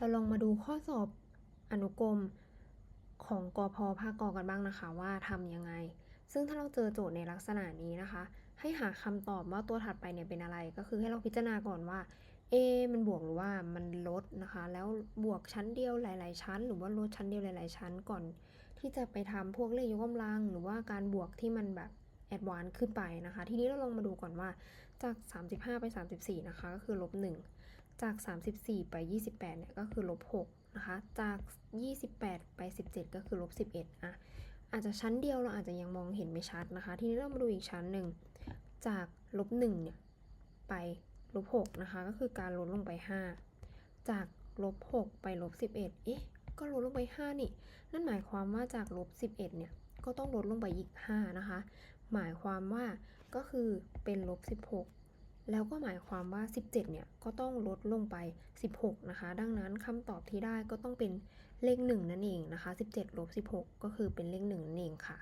เราลองมาดูข้อสอบอนุกรมของกอพภาคกอกันบ้างนะคะว่าทำยังไง ซึ่งถ้าเราเจอโจทย์ในลักษณะนี้นะคะ ให้หาคำตอบว่าตัวถัดไปเนี่ยเป็นอะไร ก็คือให้เราพิจารณาก่อนว่า A มันบวกหรือว่ามันลดนะคะ แล้วบวกชั้นเดียวหลาย ๆ ชั้น หรือว่าลดชั้นเดียวหลาย ๆ ชั้นก่อน ที่จะไปทำพวกเลขยกกำลัง หรือว่าการบวกที่มันแบบแอดวานซ์ขึ้นไปนะคะ ทีนี้เราลองมาดูก่อนว่าจาก 35 ไป 34 นะคะ ก็คือลบ1 จาก 34 ไป 28 เนี่ยก็คือลบ6นะคะ จาก 28 ไป 17 ก็คือลบ11 อะ อาจจะชั้นเดียวเราอาจจะยังมองเห็นไม่ชัดนะคะ ทีนี้เรามาดูอีกชั้นหนึ่ง จากลบ1เนี่ยไปลบ6นะคะ ก็คือการลดลงไป 5 จากลบ6ไปลบ11 เอ๊ะ ก็ลดลงไป 5 นี่ นั่นหมายความว่าจากลบ11 เนี่ย ก็ต้องลดลงไปอีก 5 นะคะ หมายความว่าก็คือเป็นลบ16 แล้วก็หมายความว่า 17 เนี่ย ก็ต้องลดลงไป 16 นะคะ ดังนั้นคำตอบที่ได้ก็ต้องเป็นเลข 1 นั่นเองนะคะ 17 ลบ 16 ก็คือเป็นเลข 1 นั่นเองค่ะ